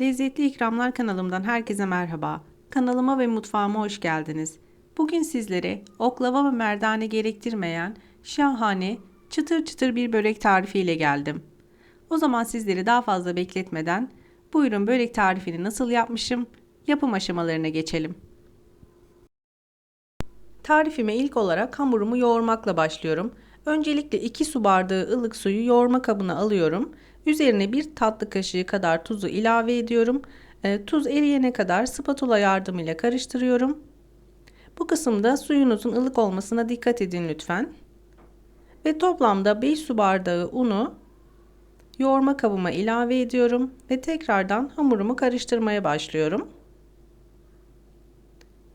Lezzetli İkramlar kanalımdan herkese merhaba. Kanalıma ve mutfağıma hoş geldiniz. Bugün sizlere oklava ve merdane gerektirmeyen şahane çıtır çıtır bir börek tarifiyle geldim. O zaman sizleri daha fazla bekletmeden buyurun börek tarifini nasıl yapmışım yapım aşamalarına geçelim. Tarifime ilk olarak hamurumu yoğurmakla başlıyorum. Öncelikle 2 su bardağı ılık suyu yoğurma kabına alıyorum. Üzerine bir tatlı kaşığı kadar tuzu ilave ediyorum. E, tuz eriyene kadar spatula yardımıyla karıştırıyorum. Bu kısımda suyunuzun ılık olmasına dikkat edin lütfen. Ve toplamda 5 su bardağı unu yoğurma kabıma ilave ediyorum ve tekrardan hamurumu karıştırmaya başlıyorum.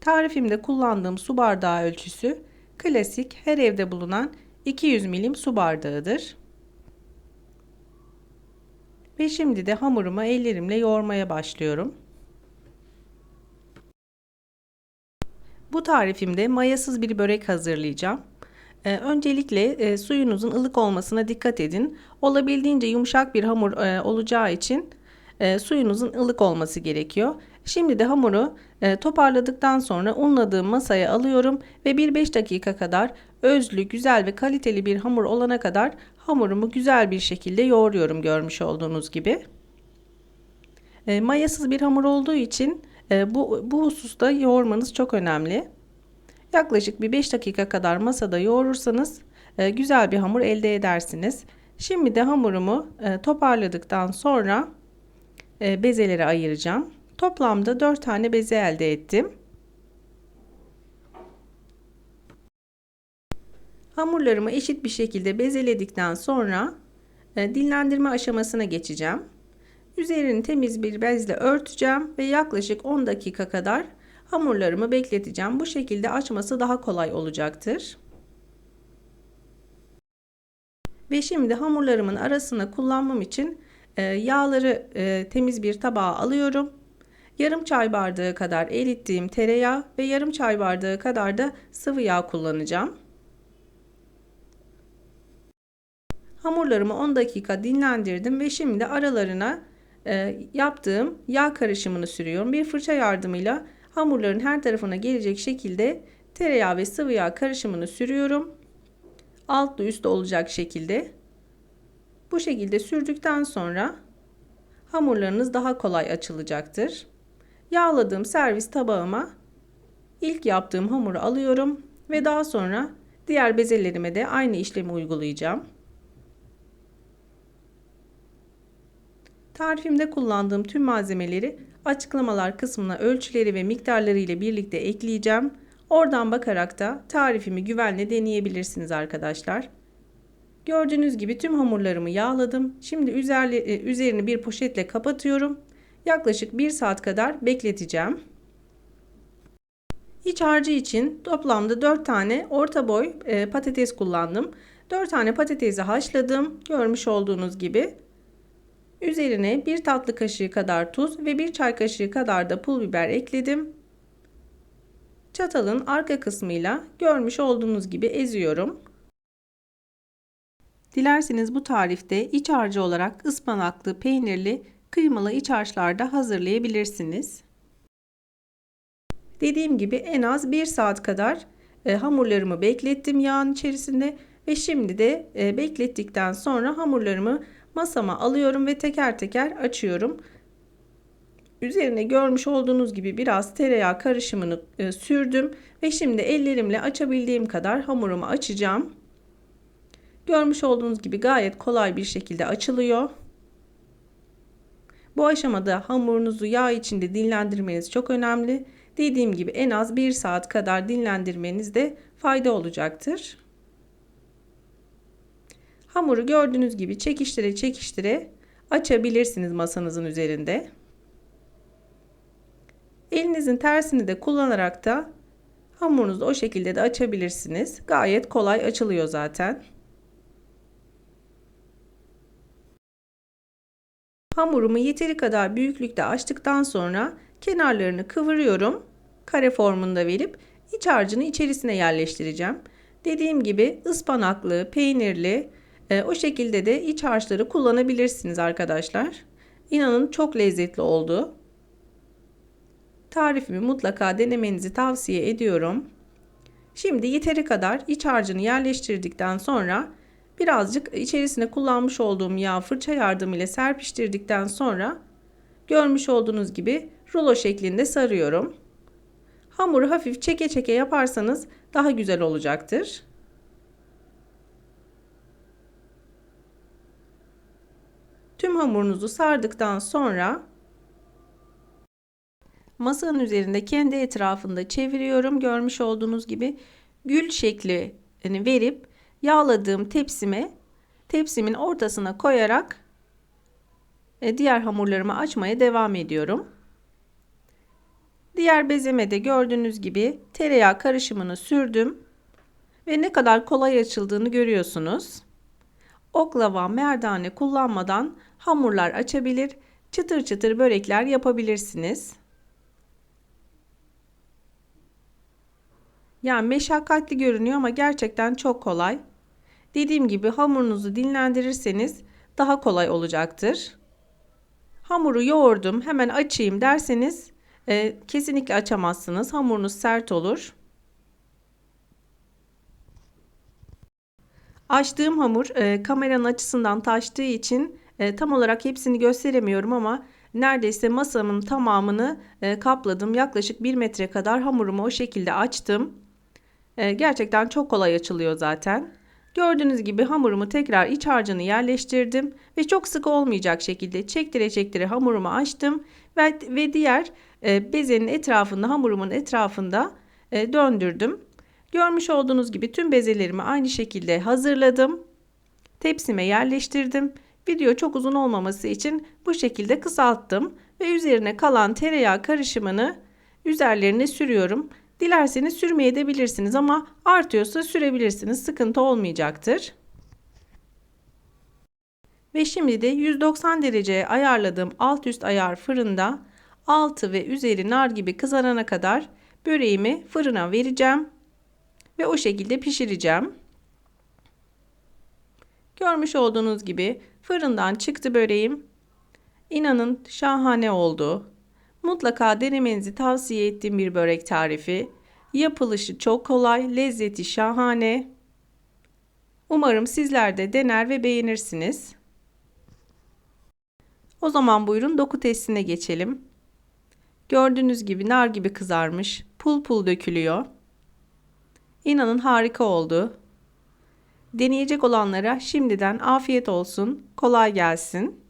Tarifimde kullandığım su bardağı ölçüsü klasik her evde bulunan 200 milim su bardağıdır. Ve şimdi de hamurumu ellerimle yoğurmaya başlıyorum. Bu tarifimde mayasız bir börek hazırlayacağım. Ee, öncelikle e, suyunuzun ılık olmasına dikkat edin. Olabildiğince yumuşak bir hamur e, olacağı için e, suyunuzun ılık olması gerekiyor. Şimdi de hamuru e, toparladıktan sonra unladığım masaya alıyorum ve 1-5 dakika kadar özlü, güzel ve kaliteli bir hamur olana kadar hamurumu güzel bir şekilde yoğuruyorum görmüş olduğunuz gibi. E, mayasız bir hamur olduğu için e, bu, bu hususta yoğurmanız çok önemli. Yaklaşık bir 5 dakika kadar masada yoğurursanız e, güzel bir hamur elde edersiniz. Şimdi de hamurumu e, toparladıktan sonra bezelere ayıracağım. Toplamda 4 tane beze elde ettim. Hamurlarımı eşit bir şekilde bezeledikten sonra e, dinlendirme aşamasına geçeceğim. Üzerini temiz bir bezle örteceğim ve yaklaşık 10 dakika kadar hamurlarımı bekleteceğim. Bu şekilde açması daha kolay olacaktır. Ve şimdi hamurlarımın arasına kullanmam için e, yağları e, temiz bir tabağa alıyorum. Yarım çay bardağı kadar erittiğim tereyağı ve yarım çay bardağı kadar da sıvı yağ kullanacağım. Hamurlarımı 10 dakika dinlendirdim ve şimdi aralarına e, yaptığım yağ karışımını sürüyorum. Bir fırça yardımıyla hamurların her tarafına gelecek şekilde tereyağı ve sıvı yağ karışımını sürüyorum. Altlı üstlü olacak şekilde. Bu şekilde sürdükten sonra hamurlarınız daha kolay açılacaktır. Yağladığım servis tabağıma ilk yaptığım hamuru alıyorum ve daha sonra diğer bezelerime de aynı işlemi uygulayacağım. Tarifimde kullandığım tüm malzemeleri açıklamalar kısmına ölçüleri ve miktarları ile birlikte ekleyeceğim. Oradan bakarak da tarifimi güvenle deneyebilirsiniz arkadaşlar. Gördüğünüz gibi tüm hamurlarımı yağladım. Şimdi üzerli, üzerini bir poşetle kapatıyorum. Yaklaşık 1 saat kadar bekleteceğim. İç harcı için toplamda 4 tane orta boy e, patates kullandım. 4 tane patatesi haşladım. Görmüş olduğunuz gibi. Üzerine 1 tatlı kaşığı kadar tuz ve 1 çay kaşığı kadar da pul biber ekledim. Çatalın arka kısmıyla görmüş olduğunuz gibi eziyorum. Dilerseniz bu tarifte iç harcı olarak ıspanaklı, peynirli, kıymalı iç harçlar da hazırlayabilirsiniz. Dediğim gibi en az 1 saat kadar e, hamurlarımı beklettim yağın içerisinde ve şimdi de e, beklettikten sonra hamurlarımı masama alıyorum ve teker teker açıyorum. Üzerine görmüş olduğunuz gibi biraz tereyağı karışımını e, sürdüm ve şimdi ellerimle açabildiğim kadar hamurumu açacağım. Görmüş olduğunuz gibi gayet kolay bir şekilde açılıyor. Bu aşamada hamurunuzu yağ içinde dinlendirmeniz çok önemli. Dediğim gibi en az 1 saat kadar dinlendirmenizde fayda olacaktır. Hamuru gördüğünüz gibi çekiştire çekiştire açabilirsiniz masanızın üzerinde. Elinizin tersini de kullanarak da hamurunuzu o şekilde de açabilirsiniz. Gayet kolay açılıyor zaten. Hamurumu yeteri kadar büyüklükte açtıktan sonra kenarlarını kıvırıyorum. Kare formunda verip iç harcını içerisine yerleştireceğim. Dediğim gibi ıspanaklı, peynirli, e, o şekilde de iç harçları kullanabilirsiniz arkadaşlar. İnanın çok lezzetli oldu. Tarifimi mutlaka denemenizi tavsiye ediyorum. Şimdi yeteri kadar iç harcını yerleştirdikten sonra birazcık içerisine kullanmış olduğum yağ fırça yardımıyla serpiştirdikten sonra görmüş olduğunuz gibi rulo şeklinde sarıyorum. Hamuru hafif çeke çeke yaparsanız daha güzel olacaktır. Tüm hamurunuzu sardıktan sonra masanın üzerinde kendi etrafında çeviriyorum. Görmüş olduğunuz gibi gül şekli verip yağladığım tepsime tepsimin ortasına koyarak e, diğer hamurlarımı açmaya devam ediyorum. Diğer bezeme de gördüğünüz gibi tereyağı karışımını sürdüm ve ne kadar kolay açıldığını görüyorsunuz. Oklava, merdane kullanmadan hamurlar açabilir, çıtır çıtır börekler yapabilirsiniz. Yani meşakkatli görünüyor ama gerçekten çok kolay. Dediğim gibi hamurunuzu dinlendirirseniz daha kolay olacaktır. Hamuru yoğurdum hemen açayım derseniz e, kesinlikle açamazsınız. Hamurunuz sert olur. Açtığım hamur e, kameranın açısından taştığı için e, tam olarak hepsini gösteremiyorum ama neredeyse masamın tamamını e, kapladım. Yaklaşık 1 metre kadar hamurumu o şekilde açtım. E, gerçekten çok kolay açılıyor zaten. Gördüğünüz gibi hamurumu tekrar iç harcını yerleştirdim ve çok sıkı olmayacak şekilde çektire çektire hamurumu açtım ve, ve diğer e, bezenin etrafında hamurumun etrafında e, döndürdüm. Görmüş olduğunuz gibi tüm bezelerimi aynı şekilde hazırladım. Tepsime yerleştirdim. Video çok uzun olmaması için bu şekilde kısalttım ve üzerine kalan tereyağı karışımını üzerlerine sürüyorum. Dilerseniz sürmeye de bilirsiniz ama artıyorsa sürebilirsiniz. Sıkıntı olmayacaktır. Ve şimdi de 190 dereceye ayarladığım alt üst ayar fırında altı ve üzeri nar gibi kızarana kadar böreğimi fırına vereceğim ve o şekilde pişireceğim. Görmüş olduğunuz gibi fırından çıktı böreğim. İnanın şahane oldu. Mutlaka denemenizi tavsiye ettiğim bir börek tarifi. Yapılışı çok kolay, lezzeti şahane. Umarım sizler de dener ve beğenirsiniz. O zaman buyurun doku testine geçelim. Gördüğünüz gibi nar gibi kızarmış, pul pul dökülüyor. İnanın harika oldu. Deneyecek olanlara şimdiden afiyet olsun, kolay gelsin.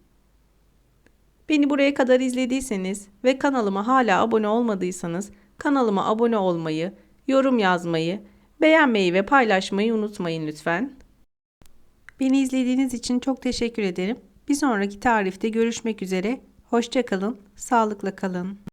Beni buraya kadar izlediyseniz ve kanalıma hala abone olmadıysanız kanalıma abone olmayı, yorum yazmayı, beğenmeyi ve paylaşmayı unutmayın lütfen. Beni izlediğiniz için çok teşekkür ederim. Bir sonraki tarifte görüşmek üzere. Hoşçakalın, sağlıkla kalın.